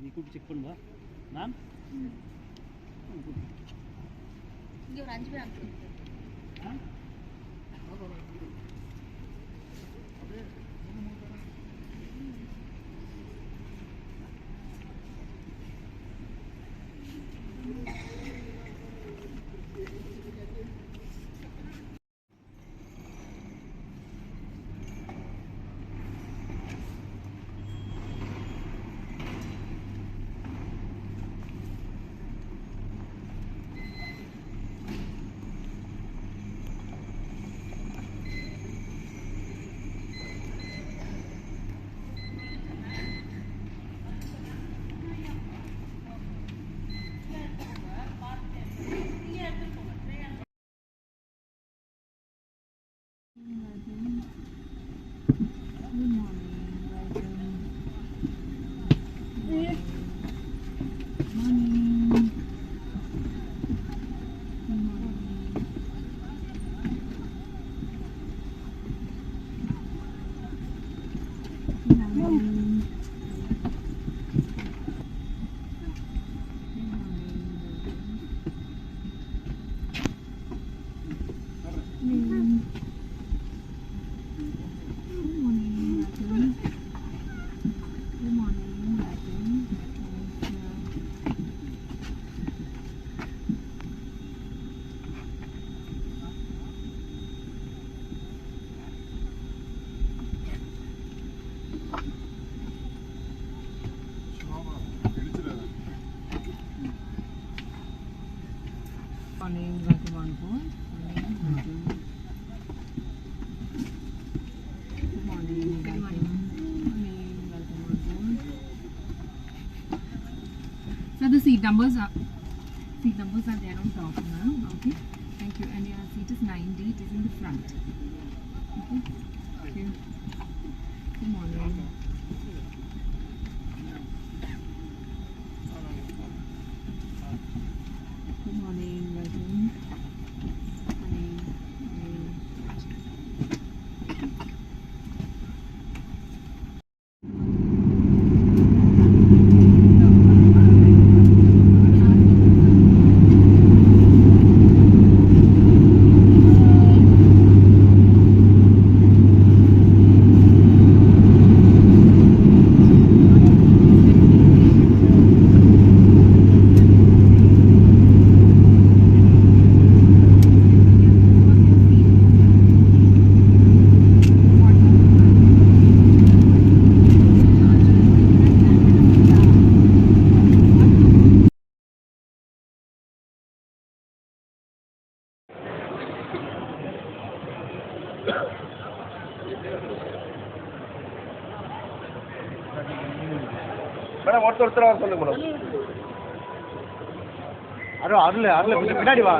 நீ கூப்பிட்டு செக் பண்ணுவா மேம் இங்கே ஒரு அஞ்சு பேர் அனுப்பிச்சு Yun. The seat numbers are seat numbers are there on top now. Okay, thank you. And your seat is 9D. It is in the front. Okay, thank you. Good morning. Madam ஒருத்தர் ஒருத்தர் வர சொல்லுங்க madam. அருள் அருள் அருள் கொஞ்சம் பின்னாடி வா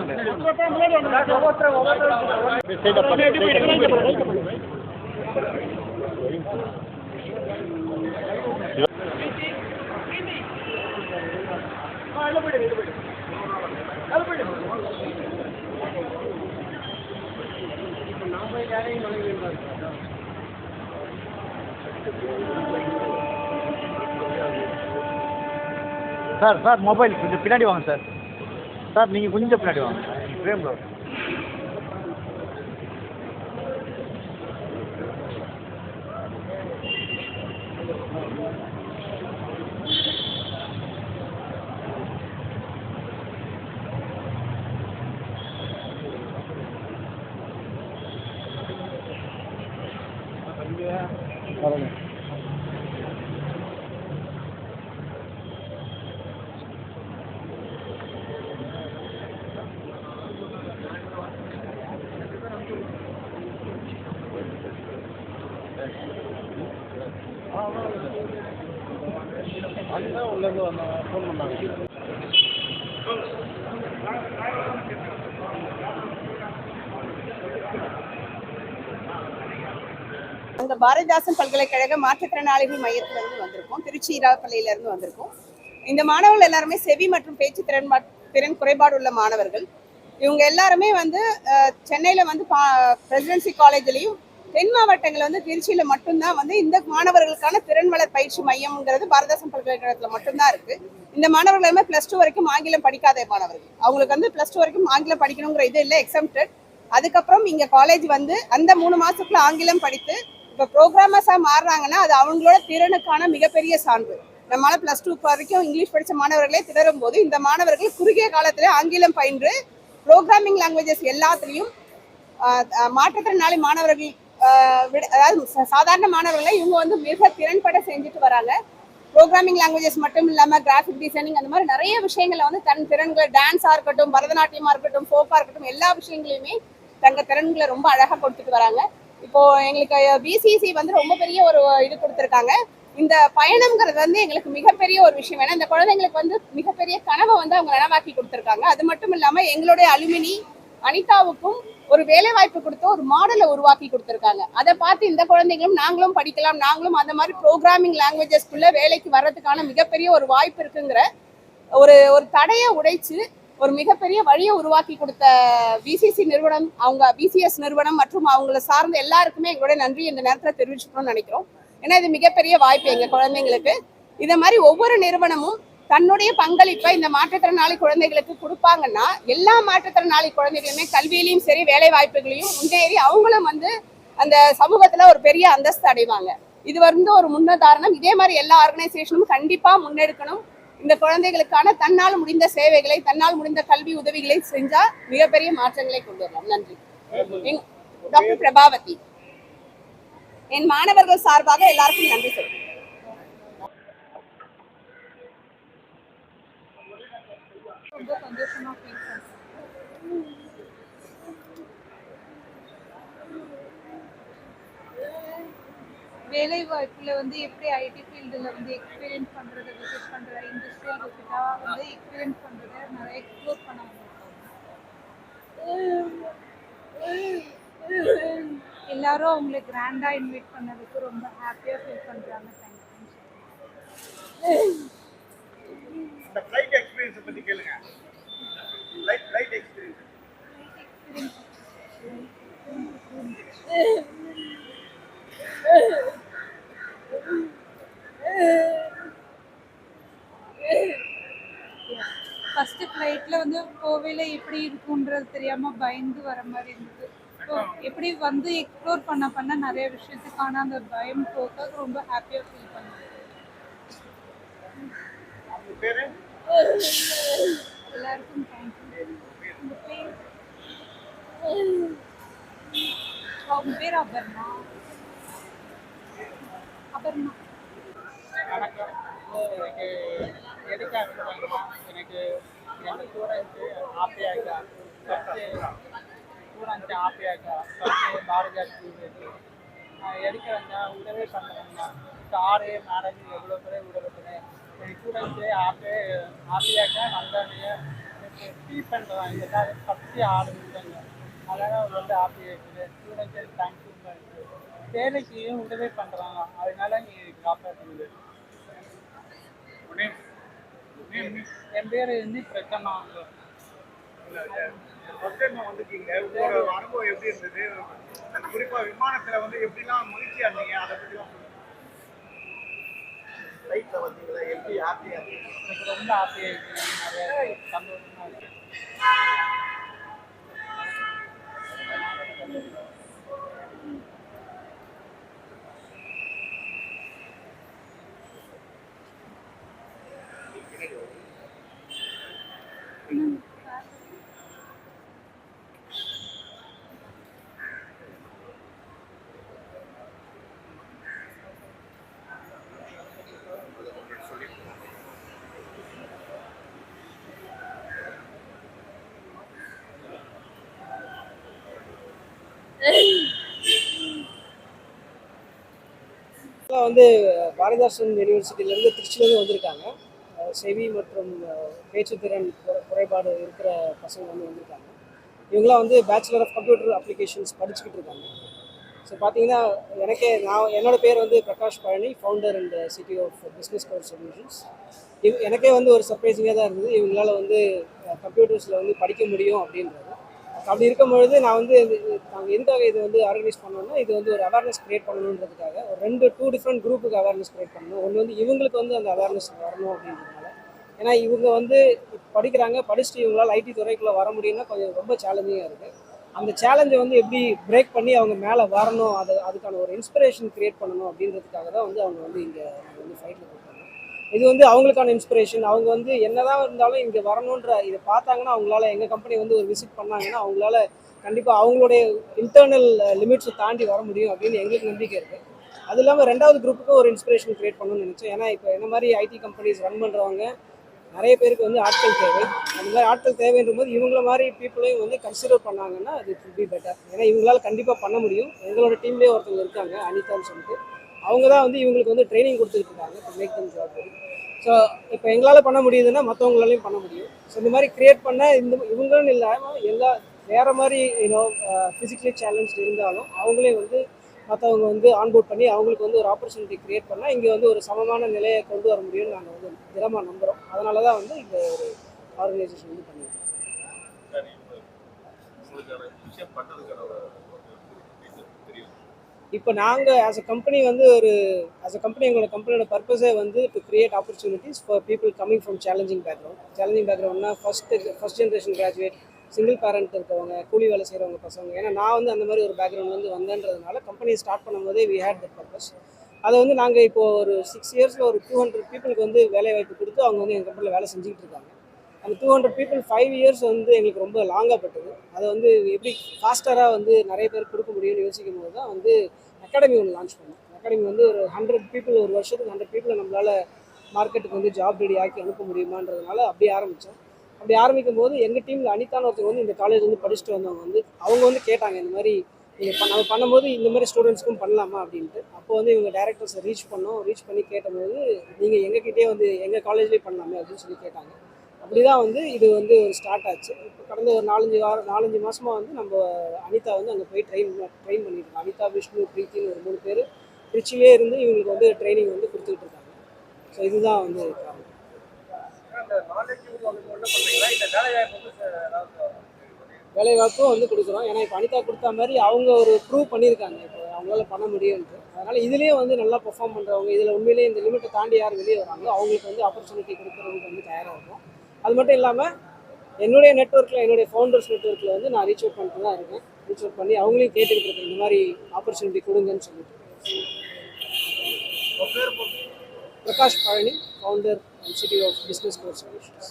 sir sir mobile கொஞ்சம் பின்னாடி வாங்க சார். சார் நீங்கள் கொஞ்சம் பின்னாடி வாங்க. ஃப்ரேமில் ஃபோன் பண்ணாங்க அந்த பாரதிதாசன் பல்கலைக்கழக மாற்றுத்திறனாளிகள் மையத்திலிருந்து வந்திருக்கோம். திருச்சி இராப்பள்ளியிலிருந்து வந்திருக்கோம். இந்த மாணவர்கள் எல்லாருமே செவி மற்றும் பேச்சு திறன் திறன் குறைபாடு உள்ள மாணவர்கள். இவங்க எல்லாருமே வந்து அஹ், சென்னையில வந்து பிரசிடென்சி காலேஜ்லயும் தென் மாவட்டங்கள் வந்து திருச்சியில மட்டும்தான் வந்து இந்த மாணவர்களுக்கான திறன் வளர் பயிற்சி மையம்ங்கிறது பாரதாசம் பல்கலைக்கழகத்துல மட்டும்தான் இருக்கு. இந்த மாணவர்கள் எல்லாமே பிளஸ் டூ வரைக்கும் ஆங்கிலம் படிக்காத மாணவர்கள். அவங்களுக்கு வந்து பிளஸ் டூ வரைக்கும் ஆங்கிலம் படிக்கணுங்கிற இது இல்லை எக்ஸம்டட் அதுக்கப்புறம் இங்க காலேஜ் வந்து அந்த மூணு மாசத்துக்குள்ள ஆங்கிலம் படித்து இப்போ ப்ரோக்ராமர்ஸா மாறுறாங்கன்னா அது அவங்களோட திறனுக்கான மிகப்பெரிய சான்று. நம்மளால பிளஸ் டூ வரைக்கும் இங்கிலீஷ் படித்த மாணவர்களே திணறும் போது இந்த மாணவர்கள் குறுகிய காலத்துல ஆங்கிலம் பயின்று ப்ரோக்ராமிங் லாங்குவேஜஸ் எல்லாத்துலேயும் மாற்றுத்திறனாளி மாணவர்கள் அதாவது சாதாரண மாணவர்களை இவங்க வந்து மிக திறன்பட செஞ்சுட்டு வராங்க. ப்ரோக்ராமிங் லாங்குவேஜஸ் மட்டும் இல்லாமல் கிராஃபிக் டிசைனிங் அந்த மாதிரி நிறைய விஷயங்களை வந்து தன் திறன்களை டான்ஸாக இருக்கட்டும் பரதநாட்டியமாக இருக்கட்டும் ஃபோக்காக இருக்கட்டும் எல்லா விஷயங்களையுமே தங்கள் திறன்களை ரொம்ப அழகாக கொடுத்துட்டு வராங்க. இப்போ எங்களுக்கு பிசிசி வந்து ரொம்ப பெரிய ஒரு இது கொடுத்துருக்காங்க. இந்த பயணம்ங்கிறது வந்து எங்களுக்கு மிகப்பெரிய ஒரு விஷயம். ஏன்னா இந்த குழந்தைங்களுக்கு வந்து மிகப்பெரிய கனவை வந்து அவங்க நனவாக்கி கொடுத்துருக்காங்க. அது மட்டும் இல்லாமல் எங்களுடைய அலுமினி அனிதாவுக்கும் ஒரு வேலை வாய்ப்பு கொடுத்து ஒரு மாடலை உருவாக்கி கொடுத்துருக்காங்க. அதை பார்த்து இந்த குழந்தைங்களும் நாங்களும் படிக்கலாம் நாங்களும் அந்த மாதிரி ப்ரோக்ராமிங் லாங்குவேஜஸ்க்குள்ள வேலைக்கு வர்றதுக்கான மிகப்பெரிய ஒரு வாய்ப்பு இருக்குங்கிற ஒரு ஒரு தடையை உடைச்சு ஒரு மிகப்பெரிய வழியை உருவாக்கி கொடுத்த பிசிசி நிறுவனம் அவங்க பிசிஎஸ் நிறுவனம் மற்றும் அவங்கள சார்ந்த எல்லாருக்குமே எங்களுடைய நன்றி இந்த நேரத்தில் தெரிவிச்சுக்கணும்னு நினைக்கிறோம். ஏன்னா இது மிகப்பெரிய வாய்ப்பு எங்கள் குழந்தைங்களுக்கு. இதை மாதிரி ஒவ்வொரு நிறுவனமும் தன்னுடைய பங்களிப்பை இந்த மாற்றுத்திறனாளி குழந்தைகளுக்கு கொடுப்பாங்கன்னா எல்லா மாற்றுத்திறனாளி குழந்தைகளுமே கல்வியிலையும் சரி வேலை வாய்ப்புகளையும் முன்னேறி அவங்களும் வந்து அந்த சமூகத்துல ஒரு பெரிய அந்தஸ்து அடைவாங்க. இது வந்து ஒரு முன்னுதாரணம். இதே மாதிரி எல்லா ஆர்கனைசேஷனும் கண்டிப்பா முன்னெடுக்கணும். இந்த குழந்தைகளுக்கான தன்னால் முடிந்த சேவைகளை தன்னால் முடிந்த கல்வி உதவிகளை செஞ்சா மிகப்பெரிய மாற்றங்களை கொண்டு வரலாம். நன்றி. டாக்டர் பிரபாவதி. என் மாணவர்கள் சார்பாக எல்லாருக்கும் நன்றி சொல்றேன். ரொம்ப சந்தோஷமா ஃபீல் பண்றேன் வேலை வாய்ப்புல வந்து எப்படி ஐடி ஃபீல்டில் வந்து எக்ஸ்பீரியன்ஸ் பண்றதை விசிட் பண்ற இண்டஸ்ட்ரியல் விசிட்டா வந்து எக்ஸ்பீரியன்ஸ் பண்றதை நிறைய எக்ஸ்ப்ளோர் பண்ண எல்லாரும் அவங்களை கிராண்டா இன்வைட் பண்ணதுக்கு ரொம்ப ஹாப்பியா ஃபீல் பண்றாங்க. தேங்க்யூ இந்த ஃப்ளைட் எக்ஸ்பீரியன்ஸை பற்றி கேளுங்க ஃப்ளைட் ஃப்ளைட் எக்ஸ்பீரியன்ஸ் ஃபர்ஸ்ட் ஃப்ளைட்ல வந்து கோவையில எப்படி இருக்குன்றது தெரியாம பயந்து வர மாதிரி இருந்தது. ஸோ எப்படி வந்து எக்ஸ்ப்ளோர் பண்ண பண்ண நிறைய விஷயத்துக்கான அந்த பயம் போக்க ரொம்ப ஹாப்பியா ஃபீல் பேர்? எல்லாருக்கும் தேங்க்யூ அவங்க பேர்? அபர்ணா. அபர்ணா. வணக்கம். எனக்கு எனக்கு ஸ்டூடெண்ட்ஸு ஹாப்பியாக ஹாப்பியாக வந்தால் உதவி பண்ணுறாங்க சாரு மேடம் எவ்வளோ பேர் உதவுறது என் ஸ்டூடெண்ட்ஸு ஹாப்பி ஹாப்பியாக நல்ல ஃபீல் பண்ணுறாங்க எல்லாரும் ஃபஸ்ட்டு ஆரம்பிச்சாங்க அதனால் ரொம்ப ஹாப்பி இருக்குது. ஸ்டூடெண்ட்ஸு தேங்க்யூ வேலைக்கு உதவி பண்ணுறாங்க அதனால நீ காப்பாற்றுது என் பேர் வந்து பிரச்சனை ரொம்ப ஹாப்பியாக இருக்கு நிறைய சந்தோஷமா இருக்கு வந்து பாரதிதாசன் யூனிவர்சிட்டியிலேருந்து திருச்சியிலேருந்து வந்திருக்காங்க. செவி மற்றும் பேச்சுத்திறன் குறைபாடு இருக்கிற பசங்க வந்து வந்திருக்காங்க. இவங்களாம் வந்து பேச்சுலர் ஆஃப் கம்ப்யூட்டர் அப்ளிகேஷன்ஸ் படிச்சுக்கிட்டு இருக்காங்க. ஸோ பார்த்தீங்கன்னா எனக்கே நான் என்னோட பேர் வந்து Prakash Palani founder and city of business cover solutions இவ் எனக்கே வந்து ஒரு சர்ப்ரைசிங்காக தான் இருந்தது. இவங்களால வந்து கம்ப்யூட்டர்ஸில் வந்து படிக்க முடியும் அப்படின்றது. அப்படி இருக்கும்பொழுது நான் வந்து இது- நாங்கள் எதுக்காக இது வந்து ஆர்கனைஸ் பண்ணோம்னா இது வந்து ஒரு அவேர்னஸ் க்ரியேட் பண்ணணுன்றதுக்காக ஒரு ரெண்டு டூ டிஃப்ரெண்ட் குரூப்புக்கு அவேர்னஸ் க்ரியேட் பண்ணணும். ஒன்று வந்து இவங்களுக்கு வந்து அந்த அவேர்னஸ் வரணும் அப்படின்றதுனால. ஏன்னா இவங்க வந்து படிக்கிறாங்க படிச்சுட்டு இவங்களால் ஐடி துறைக்குள்ளே வர முடியும்னா கொஞ்சம் ரொம்ப சேலஞ்சிங்காக இருக்குது அந்த சேலஞ்சை வந்து எப்படி பிரேக் பண்ணி அவங்க மேலே வரணும் அது அதுக்கான ஒரு இன்ஸ்பிரேஷன் கிரியேட் பண்ணணும் அப்படின்றதுக்காக தான் வந்து அவங்க வந்து இங்கே வந்து ஃபைட்டில் இது வந்து அவங்களுக்கான இன்ஸ்பிரேஷன் அவங்க வந்து என்னதான் இருந்தாலும் இங்கே வரணுன்ற இதை பார்த்தாங்கன்னா அவங்களால எங்கள் கம்பெனி வந்து ஒரு விசிட் பண்ணாங்கன்னா அவங்களால கண்டிப்பாக அவங்களுடைய இன்டர்னல் லிமிட்ஸை தாண்டி வர முடியும் அப்படின்னு எங்களுக்கு நம்பிக்கை இருக்குது அது இல்லாமல் ரெண்டாவது குரூப்புக்கு ஒரு இன்ஸ்பிரேஷன் க்ரியேட் பண்ணணும்னு நினச்சோம் ஏன்னா இப்போ என்ன மாதிரி ஐடி கம்பெனிஸ் ரன் பண்ணுறவங்க நிறைய பேருக்கு வந்து ஆட்கள் தேவை. அந்த மாதிரி ஆட்கள் தேவைன்ற போது இவங்கள மாதிரி பீப்புளையும் வந்து கன்சிடர் பண்ணாங்கன்னா அது வில் பி பெட்டர் ஏன்னா இவங்களால கண்டிப்பாக பண்ண முடியும். எங்களோட டீம்லேயே ஒருத்தவங்க இருக்காங்க அனிதான்னு சொல்லிட்டு. அவங்க தான் வந்து இவங்களுக்கு வந்து ட்ரைனிங் கொடுத்துருக்காங்க இருக்காங்க மேக் தம் ஜாப் ஸோ இப்போ எங்களால் பண்ண முடியுதுன்னா மற்றவங்களாலையும் பண்ண முடியும். ஸோ இந்த மாதிரி கிரியேட் பண்ண இந்த இவங்களும் இல்லாமல் எல்லா வேறு மாதிரி யூனோ ஃபிசிக்கலி சேலஞ்ச் இருந்தாலும் அவங்களே வந்து மற்றவங்க வந்து ஆன்போர்ட் பண்ணி அவங்களுக்கு வந்து ஒரு ஆப்பர்ச்சுனிட்டி க்ரியேட் பண்ணால் இங்கே வந்து ஒரு சமமான நிலையை கொண்டு வர முடியும்னு நாங்கள் வந்து தினமாக நம்புகிறோம் அதனால தான் வந்து இந்த ஒரு ஆர்கனைசேஷன் வந்து பண்ணியிருக்கோம். இப்போ நாங்கள் ஆஸ் அ கம்பெனி வந்து ஒரு ஆஸ் அ கம்பெனி எங்களோட கம்பெனியோட பர்பஸே வந்து to create opportunities for people coming from challenging background challenging பேக்ரவுண்ட்னா first first generation graduate single parent இருக்கவங்க கூலி வேலை செய்கிறவங்க பசங்க. ஏன்னா நான் வந்து அந்த மாதிரி ஒரு பேக்ரவுண்ட் வந்து வந்தேன்றதுனால கம்பெனி ஸ்டார்ட் பண்ணும்போதே வி ஹேட் தட் பர்பஸ் அதை வந்து நாங்கள் இப்போ ஒரு சிக்ஸ் இயர்ஸில் ஒரு டூ ஹண்ட்ரட் பீப்புளுக்கு வந்து வேலை வாய்ப்பு கொடுத்து அவங்க வந்து எங்கள் கம்பெனியில் வேலை செஞ்சுக்கிட்டு இருக்காங்க. அந்த two hundred people five years வந்து எங்களுக்கு ரொம்ப லாங்காக பட்டது. அதை வந்து எப்படி ஃபாஸ்டராக வந்து நிறைய பேர் கொடுக்க முடியும்னு யோசிக்கும் போது தான் வந்து அகாடமி ஒன்று லான்ச் பண்ணோம். அகாடமி வந்து ஒரு ஹண்ட்ரட் பீப்புள் ஒரு வருஷத்துக்கு ஹண்ட்ரட் பீப்புளை நம்மளால் மார்க்கெட்டுக்கு வந்து ஜாப் ரெடி ஆக்கி அனுப்ப முடியுமான்றதுனால அப்படியே ஆரம்பித்தோம் அப்படி ஆரம்பிக்கும் போது எங்கள் டீமில் அனிதான ஒருத்தர் வந்து இந்த காலேஜ் வந்து படிச்சுட்டு வந்தவங்க வந்து அவங்க வந்து கேட்டாங்க இந்த மாதிரி நீங்கள் நம்ம பண்ணும்போது இந்த மாதிரி ஸ்டூடெண்ட்ஸ்க்கும் பண்ணலாமா? அப்படின்ட்டு. அப்போ வந்து இவங்க டேரக்டர்ஸை ரீச் பண்ணோம். ரீச் பண்ணி கேட்டபோது நீங்கள் எங்ககிட்டே வந்து எங்கள் காலேஜ்லேயே பண்ணலாமே? அப்படின்னு சொல்லி கேட்டாங்க. இப்படி தான் வந்து இது வந்து ஒரு ஸ்டார்ட் ஆச்சு. இப்போ கடந்த ஒரு நாலஞ்சு வாரம் நாலஞ்சு மாதமாக வந்து நம்ம அனிதா வந்து அங்கே போய் ட்ரெயின் ட்ரெயின் பண்ணிட்டு அனிதா விஷ்ணு பிரீத்தின்னு ஒரு மூணு பேர் திருச்சியிலே இருந்து இவங்களுக்கு வந்து ட்ரைனிங் வந்து கொடுத்துக்கிட்டு இருக்காங்க. ஸோ இதுதான் வந்து காரணம். வந்து கொடுக்குறோம். ஏன்னா இப்போ அனிதா கொடுத்த மாதிரி அவங்க ஒரு ப்ரூவ் பண்ணியிருக்காங்க. இப்போ அவங்களால பண்ண முடியும்ட்டு அதனால் இதுலேயே வந்து நல்லா பெர்ஃபார்ம் பண்ணுறவங்க இதில் உண்மையிலேயே இந்த லிமிட்டை தாண்டி யார் வெளியே வராங்களோ அவங்களுக்கு வந்து ஆப்பர்ச்சுனிட்டி கொடுக்குறதுக்கு வந்து தயாராக இருக்கும். அது மட்டும் இல்லாமல் என்னுடைய நெட்ஒர்க்கில் என்னுடைய ஃபவுண்டர்ஸ் நெட்ஒர்க்கில் வந்து நான் ரீச் அவுட் பண்ணிட்டு தான் இருக்கேன். ரீச் அவுட் பண்ணி அவங்களையும் கேட்டுக்கிட்டு இருக்கேன் இந்த மாதிரி ஆப்பர்ச்சுனிட்டி கொடுங்கன்னு சொல்லிட்டு. Prakash Palani founder and city of business core solutions